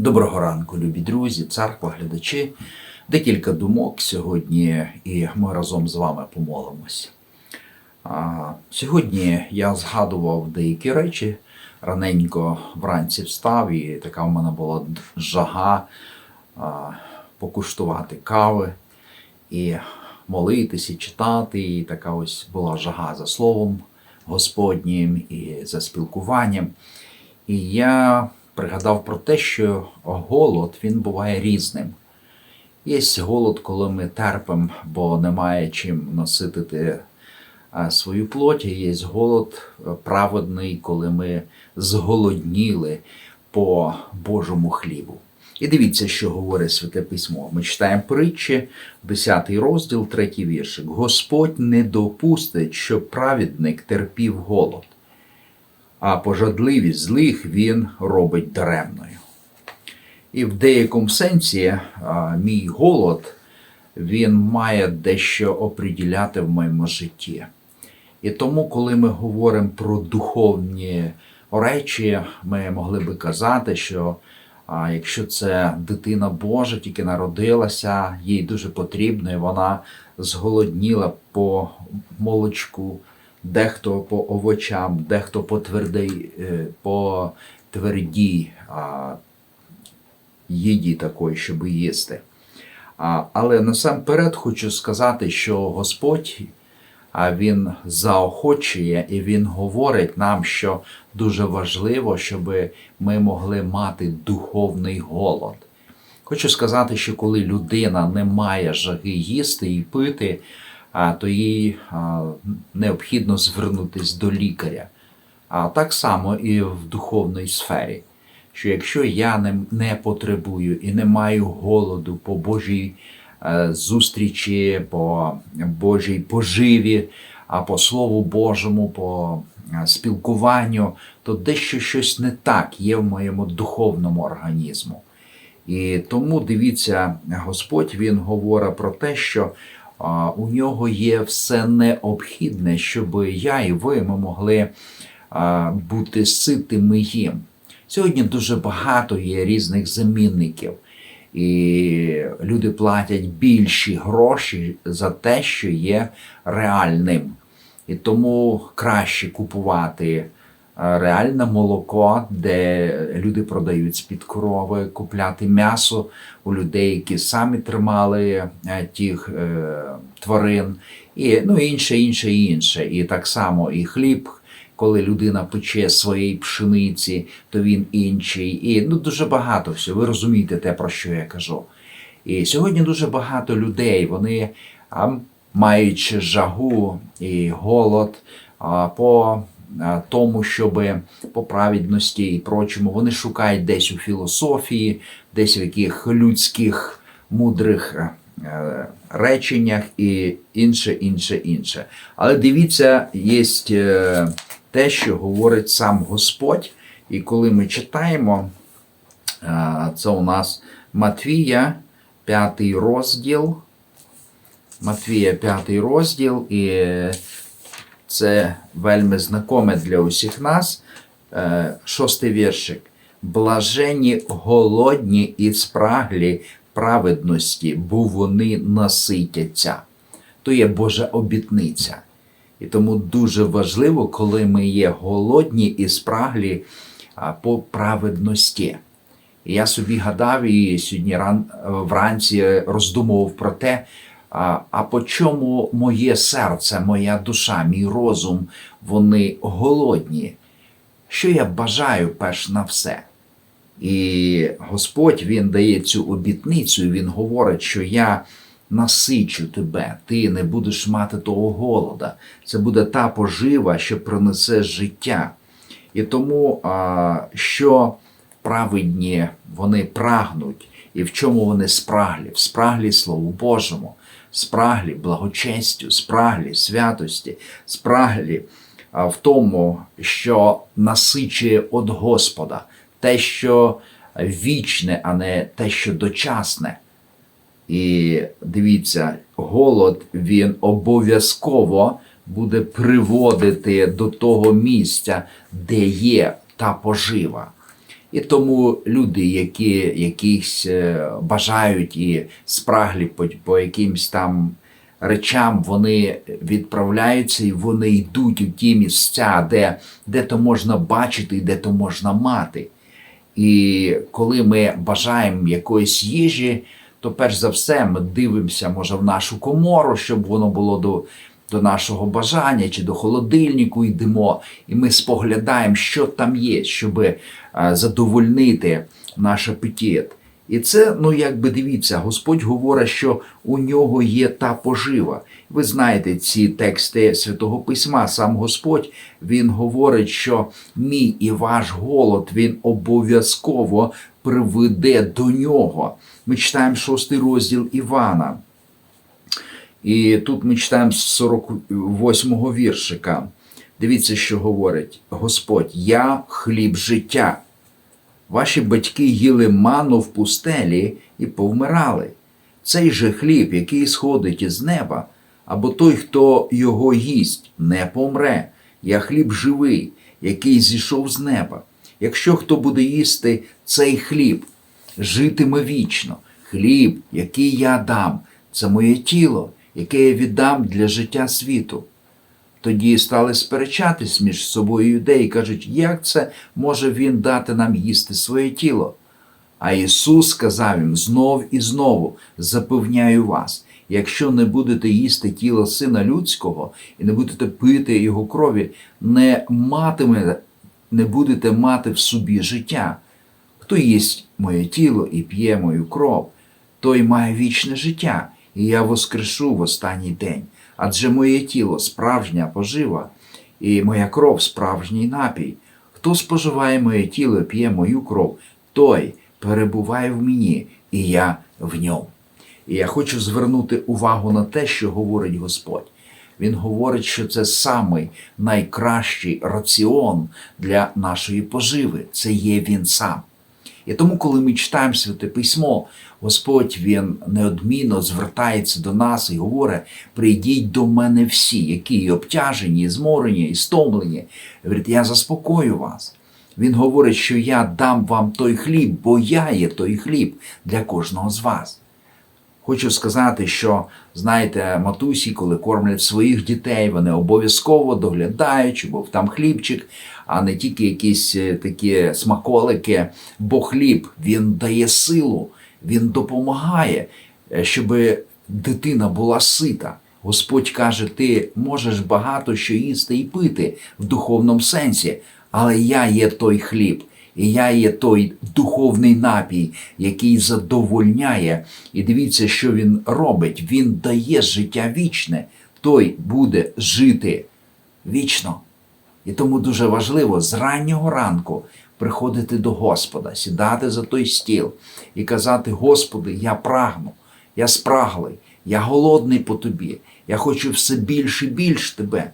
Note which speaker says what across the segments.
Speaker 1: Доброго ранку, любі друзі, церква, глядачі. Декілька думок сьогодні, і ми разом з вами помолимось. Сьогодні я згадував деякі речі. Раненько вранці встав, і така в мене була жага покуштувати кави і молитися, читати. І така ось була жага за словом Господнім і за спілкуванням. І я пригадав про те, що голод він буває різним. Є голод, коли ми терпимо, бо немає чим наситити свою плоть, є голод е, праведний, коли ми зголодніли по Божому хлібу. І дивіться, що говорить Святе Письмо. Ми читаємо притчі, 10 розділ, 3 віршик. Господь не допустить, щоб праведник терпів голод а пожадливість злих він робить даремною. І в деякому сенсі а, мій голод він має дещо оприділяти в моєму житті. І тому, коли ми говоримо про духовні речі, ми могли би казати, що а, якщо це дитина Божа, тільки народилася, їй дуже потрібно, і вона зголодніла по молочку, дехто по овочам, дехто по твердій, е, по твердій а, їді такої, щоб їсти. А, але насамперед хочу сказати, що Господь а Він заохочує і Він говорить нам, що дуже важливо, щоб ми могли мати духовний голод. Хочу сказати, що коли людина не має жаги їсти і пити, то їй необхідно звернутися до лікаря. А так само і в духовній сфері. Що якщо я не, не потребую і не маю голоду по Божій е, зустрічі, по Божій поживі, а по Слову Божому, по е, спілкуванню, то дещо щось не так є в моєму духовному організму. І тому дивіться, Господь Він говорить про те, що у нього є все необхідне, щоб я і ви ми могли бути ситими їм. Сьогодні дуже багато є різних замінників, і люди платять більші гроші за те, що є реальним. І тому краще купувати реальне молоко, де люди продають з-під корови, купляти м'ясо у людей, які самі тримали е, тих е, тварин, і ну, інше, інше, інше. І так само і хліб, коли людина пече своєї пшениці, то він інший. І ну, дуже багато всього. Ви розумієте те, про що я кажу. І сьогодні дуже багато людей, вони маючи жагу і голод по тому, щоб по праведності і прочому, вони шукають десь у філософії, десь в яких людських мудрих е, реченнях і інше, інше, інше. Але дивіться, є е, те, що говорить сам Господь, і коли ми читаємо, е, це у нас Матвія, п'ятий розділ. Матвія, п'ятий розділ, і це вельми знакоме для усіх нас. Е, Шостий віршик. Блажені голодні і спраглі праведності, бо вони наситяться. То є Божа обітниця. І тому дуже важливо, коли ми є голодні і спраглі по праведності. І я собі гадав і сьогодні вранці роздумував про те, а, а по чому моє серце, моя душа, мій розум, вони голодні. Що я бажаю перш на все? І Господь Він дає цю обітницю, Він говорить, що я насичу тебе, ти не будеш мати того голода. Це буде та пожива, що принесе життя. І тому, що праведні вони прагнуть, і в чому вони спраглі? В спраглі Слову Божому, спраглі благочестю, спраглі святості, спраглі в тому, що насичує від Господа, те, що вічне, а не те, що дочасне. І дивіться, голод він обов'язково буде приводити до того місця, де є та пожива. І тому люди, які якісь е, бажають і спраглі по, по якимсь там речам, вони відправляються і вони йдуть у ті місця, де, де то можна бачити де то можна мати. І коли ми бажаємо якоїсь їжі, то перш за все ми дивимося, може, в нашу комору, щоб воно було до, до нашого бажання, чи до холодильнику йдемо, і ми споглядаємо, що там є, щоб е, задовольнити наш апетит. І це, ну якби дивіться, Господь говорить, що у нього є та пожива. Ви знаєте ці тексти Святого Письма. Сам Господь він говорить, що мій і ваш голод він обов'язково приведе до нього. Ми читаємо шостий розділ Івана. І тут ми читаємо з 48-го віршика. Дивіться, що говорить Господь: Я хліб життя. Ваші батьки їли ману в пустелі і повмирали. Цей же хліб, який сходить із неба, або той, хто його їсть, не помре. Я хліб живий, який зійшов з неба. Якщо хто буде їсти цей хліб, житиме вічно. Хліб, який я дам, це моє тіло, яке я віддам для життя світу. Тоді стали сперечатись між собою юдеї, кажуть, як це може він дати нам їсти своє тіло? А Ісус сказав їм знов і знову запевняю вас, якщо не будете їсти тіло Сина Людського і не будете пити Його крові, не матиме, не будете мати в собі життя. Хто їсть моє тіло і п'є мою кров, той має вічне життя, і я воскрешу в останній день. Адже моє тіло справжня пожива, і моя кров справжній напій. Хто споживає моє тіло, п'є мою кров, той перебуває в мені, і я в ньому. І я хочу звернути увагу на те, що говорить Господь. Він говорить, що це самий найкращий раціон для нашої поживи. Це є він сам. І тому, коли ми читаємо Святе Письмо, Господь Він неодмінно звертається до нас і говорить: прийдіть до мене всі, які і обтяжені, і зморені, і стомлені. Говорить, я заспокою вас. Він говорить, що я дам вам той хліб, бо я є той хліб для кожного з вас. Хочу сказати, що знаєте, матусі, коли кормлять своїх дітей, вони обов'язково доглядають, був там хлібчик, а не тільки якісь е, такі смаколики. Бо хліб він дає силу, він допомагає, е, щоб дитина була сита. Господь каже: ти можеш багато що їсти і пити в духовному сенсі, але я є той хліб. І я є той духовний напій, який задовольняє. І дивіться, що він робить. Він дає життя вічне, той буде жити вічно. І тому дуже важливо з раннього ранку приходити до Господа, сідати за той стіл і казати: Господи, я прагну, я спраглий, я голодний по тобі, я хочу все більше і більше тебе.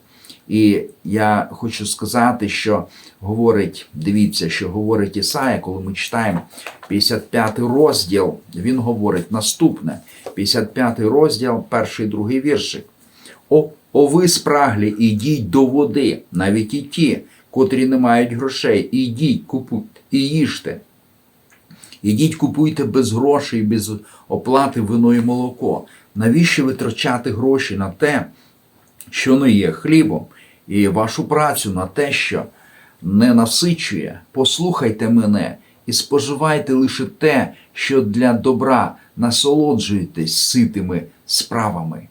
Speaker 1: І я хочу сказати, що говорить, дивіться, що говорить Ісая, коли ми читаємо 55 розділ, він говорить наступне: 55 розділ, перший другий віршик. О, о ви спраглі, ідіть до води, навіть і ті, котрі не мають грошей, ідіть, купуйте і їжте. Ідіть, купуйте без грошей, без оплати вино і молоко. Навіщо витрачати гроші на те, що не є хлібом, і вашу працю на те, що не насичує? Послухайте мене і споживайте лише те, що для добра насолоджуєтесь ситими справами.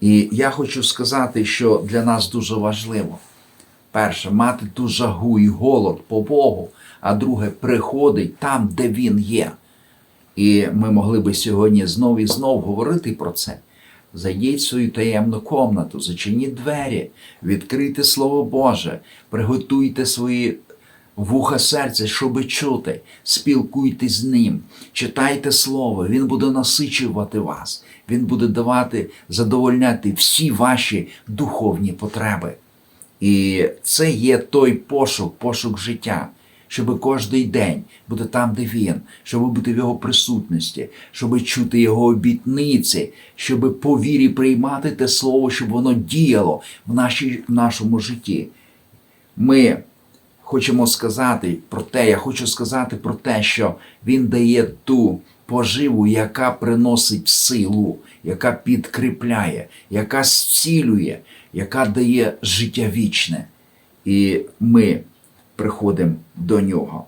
Speaker 1: І я хочу сказати, що для нас дуже важливо. Перше, мати ту жагу і голод по Богу, а друге, приходить там, де Він є. І ми могли би сьогодні знов і знов говорити про це. Зайдіть в свою таємну комнату, зачиніть двері, відкрийте Слово Боже, приготуйте свої вуха серця, щоби чути, спілкуйтесь з ним, читайте Слово, Він буде насичувати вас, Він буде давати, задовольняти всі ваші духовні потреби. І це є той пошук, пошук життя, щоб кожен день бути там, де він, щоб бути в його присутності, щоб чути його обітниці, щоб по вірі приймати те слово, щоб воно діяло в, нашій, в нашому житті. Ми хочемо сказати про те, я хочу сказати про те, що Він дає ту поживу, яка приносить силу, яка підкріпляє, яка зцілює, яка дає життя вічне. І ми приходимо до нього.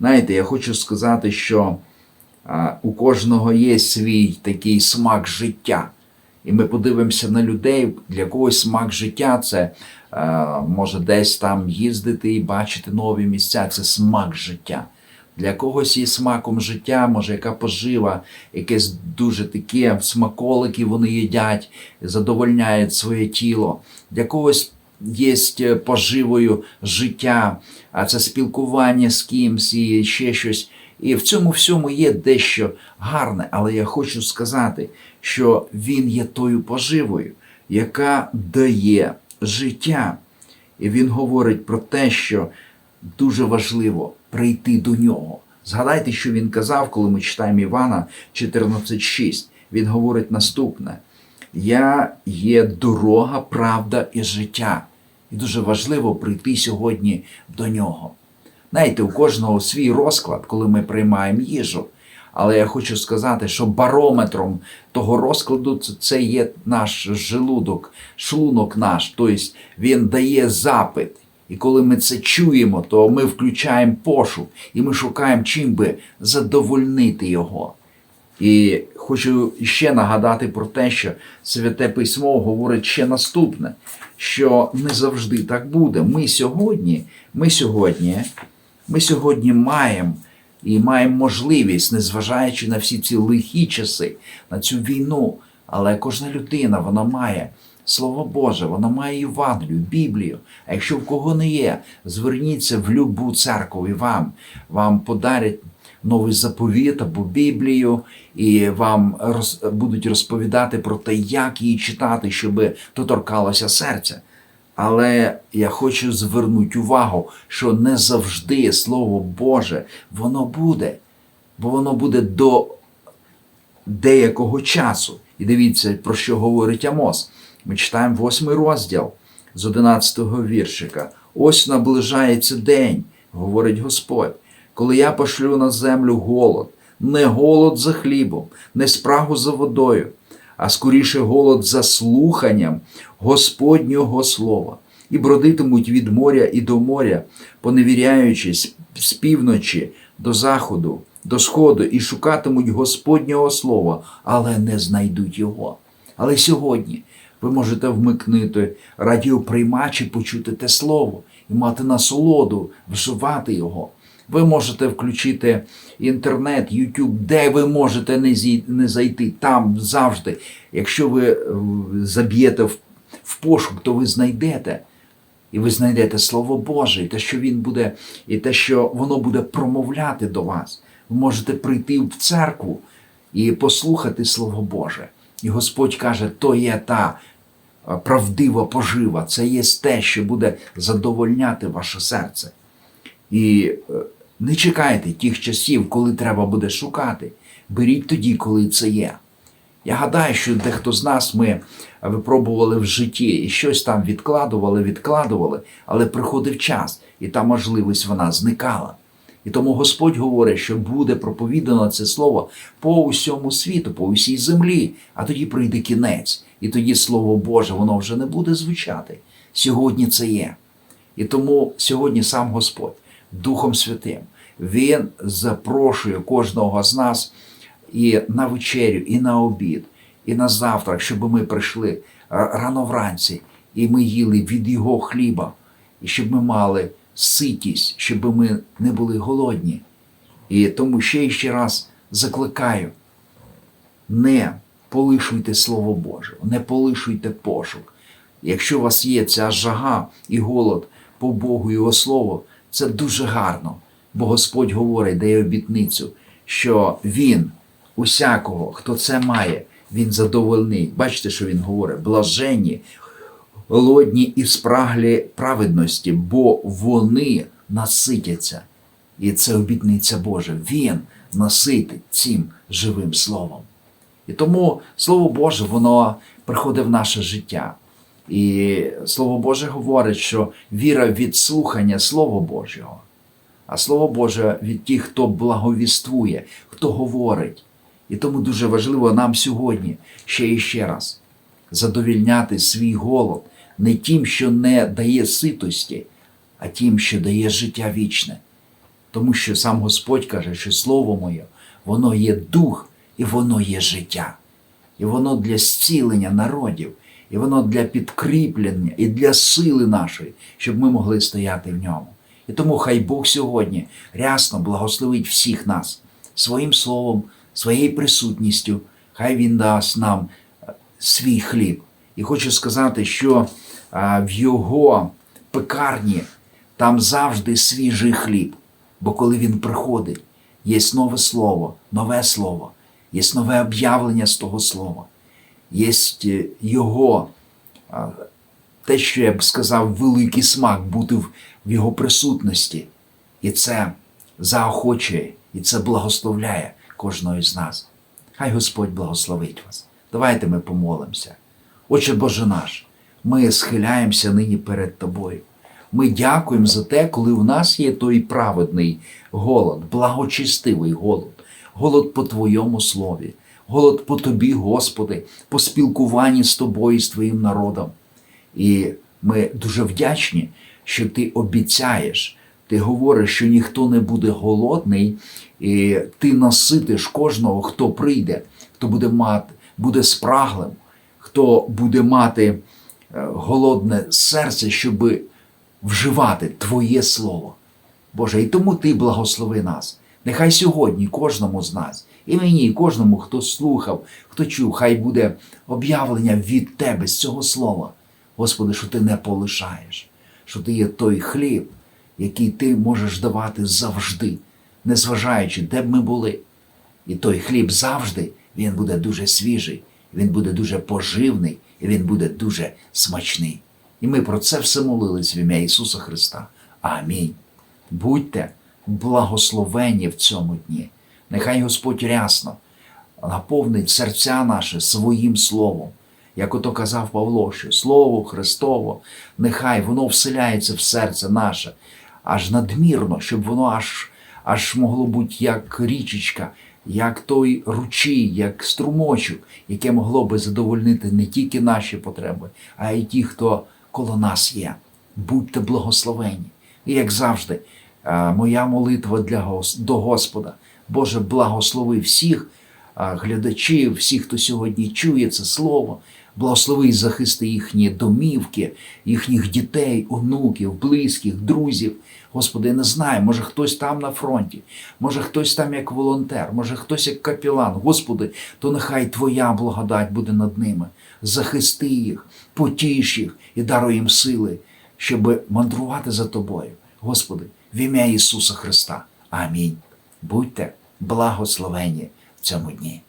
Speaker 1: Знаєте, я хочу сказати, що у кожного є свій такий смак життя. І ми подивимося на людей, для когось смак життя це може десь там їздити і бачити нові місця. Це смак життя. Для когось є смаком життя, може, яка пожива, якесь дуже таке смаколики вони їдять, задовольняють своє тіло. Для когось є поживою життя, а це спілкування з кимсь і ще щось. І в цьому всьому є дещо гарне, але я хочу сказати, що він є тою поживою, яка дає життя. І він говорить про те, що дуже важливо прийти до нього. Згадайте, що він казав, коли ми читаємо Івана 14.6. Він говорить наступне: Я є дорога, правда і життя. І дуже важливо прийти сьогодні до нього. Знаєте, у кожного свій розклад, коли ми приймаємо їжу. Але я хочу сказати, що барометром того розкладу це- є наш желудок, шлунок наш. Тобто він дає запит. І коли ми це чуємо, то ми включаємо пошук і ми шукаємо чим би задовольнити його. І хочу ще нагадати про те, що Святе Письмо говорить ще наступне, що не завжди так буде. Ми сьогодні, ми сьогодні, ми сьогодні маємо і маємо можливість, незважаючи на всі ці лихі часи, на цю війну. Але кожна людина вона має Слово Боже, вона має Євангелію, Біблію. А якщо в кого не є, зверніться в любу церкву і вам, вам подарять новий заповіт або Біблію, і вам роз, будуть розповідати про те, як її читати, щоб доторкалося серця. Але я хочу звернути увагу, що не завжди Слово Боже воно буде, бо воно буде до деякого часу. І дивіться, про що говорить Амос. Ми читаємо восьмий розділ з 11-го віршика. Ось наближається день, говорить Господь, коли я пошлю на землю голод, не голод за хлібом, не спрагу за водою, а скоріше голод за слуханням Господнього слова. І бродитимуть від моря і до моря, поневіряючись з півночі до заходу, до сходу, і шукатимуть Господнього слова, але не знайдуть його. Але сьогодні ви можете вмикнути радіоприймач і почути те слово і мати насолоду, вживати його. Ви можете включити інтернет, YouTube, де ви можете не, зій, не зайти, там завжди. Якщо ви е, заб'єте в, в пошук, то ви знайдете. І ви знайдете Слово Боже, і те, що Він буде, і те, що воно буде промовляти до вас. Ви можете прийти в церкву і послухати Слово Боже. І Господь каже, то є та правдива пожива, це є те, що буде задовольняти ваше серце. І е, не чекайте тих часів, коли треба буде шукати. Беріть тоді, коли це є. Я гадаю, що дехто з нас ми випробували в житті і щось там відкладували, відкладували, але приходив час, і та можливість вона зникала. І тому Господь говорить, що буде проповідано це слово по усьому світу, по усій землі, а тоді прийде кінець, і тоді Слово Боже, воно вже не буде звучати. Сьогодні це є. І тому сьогодні сам Господь, Духом Святим, Він запрошує кожного з нас і на вечерю, і на обід, і на завтрак, щоб ми прийшли рано вранці, і ми їли від Його хліба, і щоб ми мали ситість, щоб ми не були голодні. І тому ще і ще раз закликаю: не полишуйте Слово Боже, не полишуйте пошук. Якщо у вас є ця жага і голод по Богу Його Слову, це дуже гарно, бо Господь говорить, дає обітницю, що Він усякого, хто це має, Він задовольний. Бачите, що Він говорить? Блаженні, голодні і спраглі праведності, бо вони наситяться. І це обітниця Божа. Він наситить цим живим словом. І тому Слово Боже, воно приходить в наше життя. І Слово Боже говорить, що віра від слухання Слова Божого, а Слово Боже від тих, хто благовіствує, хто говорить. І тому дуже важливо нам сьогодні ще і ще раз задовільняти свій голод не тим, що не дає ситості, а тим, що дає життя вічне. Тому що сам Господь каже, що Слово моє, воно є дух і воно є життя. І воно для зцілення народів, і воно для підкріплення і для сили нашої, щоб ми могли стояти в ньому. І тому хай Бог сьогодні рясно благословить всіх нас своїм словом, своєю присутністю, хай Він дасть нам е, свій хліб. І хочу сказати, що в його пекарні там завжди свіжий хліб. Бо коли він приходить, є нове слово, нове слово, є нове об'явлення з того слова, є е, його, те, що я б сказав, великий смак бути в в його присутності. І це заохочує, і це благословляє кожного з нас. Хай Господь благословить вас. Давайте ми помолимося. Отче Боже наш, ми схиляємося нині перед Тобою. Ми дякуємо за те, коли у нас є той праведний голод, благочестивий голод, голод по Твоєму слові, голод по Тобі, Господи, по спілкуванні з Тобою і з Твоїм народом. І ми дуже вдячні, що Ти обіцяєш, Ти говориш, що ніхто не буде голодний, і Ти наситиш кожного, хто прийде, хто буде мати, буде спраглим, хто буде мати е, голодне серце, щоб вживати Твоє Слово. Боже, і тому Ти благослови нас. Нехай сьогодні кожному з нас, і мені, і кожному, хто слухав, хто чув, хай буде об'явлення від Тебе з цього слова. Господи, що Ти не полишаєш, що Ти є той хліб, який Ти можеш давати завжди, незважаючи, де б ми були. І той хліб завжди він буде дуже свіжий, він буде дуже поживний, і він буде дуже смачний. І ми про це все молились в ім'я Ісуса Христа. Амінь. Будьте благословені в цьому дні. Нехай Господь рясно наповнить серця наше своїм словом. Як ото казав Павло, що Слово Христово, нехай воно вселяється в серце наше, аж надмірно, щоб воно аж, аж могло бути як річечка, як той ручій, як струмочок, яке могло би задовольнити не тільки наші потреби, а й ті, хто коло нас є. Будьте благословені. І як завжди, е, моя молитва для Гос- до Господа. Боже, благослови всіх глядачів, всіх, хто сьогодні чує це слово. Благослови і захисти їхні домівки, їхніх дітей, онуків, близьких, друзів. Господи, я не знаю, може хтось там на фронті, може хтось там як волонтер, може хтось як капілан. Господи, то нехай Твоя благодать буде над ними. Захисти їх, потіш їх і даруй їм сили, щоб мандрувати за Тобою. Господи, в ім'я Ісуса Христа. Амінь. Будьте благословені в цьому дні.